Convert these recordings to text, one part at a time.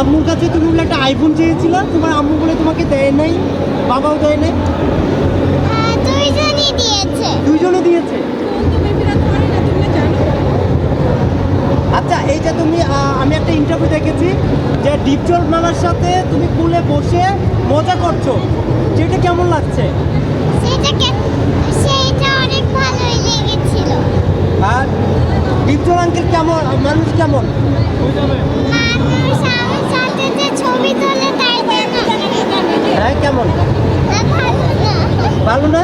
আম্মুর কাছে তুমি বলে একটা আইফোন চেয়েছিলে তোমার আম্মু বলে তোমাকে দেয় নাই বাবাও দেয় নাই। দুইজনই দিয়েছে। দুইজনে দিয়েছে? আচ্ছা এই যে তুমি আমি একটা ইন্টারভিউ দেখেছি যে ডিপজল মামার সাথে তুমি কুলে বসে মজা করছ। সেটা কেমন লাগছে? সেটাকে সেইটা অনেক ভালোই লেগেছিল। আর ডিপজল আঙ্কেল কেমন? মানুষ কেমন? মানুষ কেমন? ভালো না?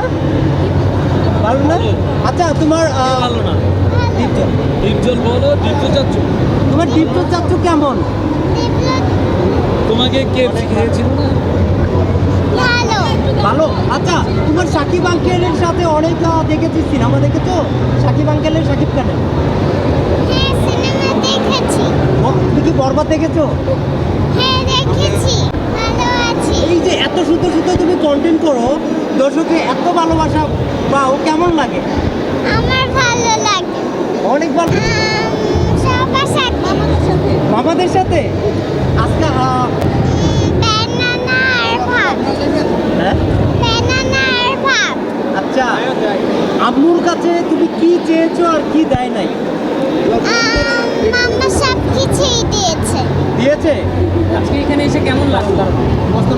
ভালো না? আচ্ছা তোমার ভালো না। ডিপজল ডিপজল বলো ডিপজল চাচ্ছ? তোমার ডিপজল চাচ্ছ কেমন? তোমাকে কে শিখিয়েছিল না? ভালো। ভালো আচ্ছা তোমার সাকিব আঙ্কেলের সাথে অনেক দেখেছি সিনেমা দেখেছ? সাকিব আঙ্কেলের সাকিব খানের? হ্যাঁ তুমি কি বরবাদ দেখেছি ভালো আছি এই সুন্দর সুন্দর তুমি কন্টেন্ট করো দর্শকে এত ভালোবাসা পাও কেমন লাগে? আমার ভালো লাগে। অনেক ভালো সবার সাথে। মামাদের সাথে। আজকে ভাত। হ্যাঁ? আচ্ছা আম্মুর কাছে তুমি কি চেয়েছো আর কি দেয় নাই? আম, মাম্মা সব কিছুই দিয়েছে। দিয়েছে? আজকে এখানে এসে কেমন লাগল?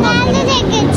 ভালো লেগেছে। আহ,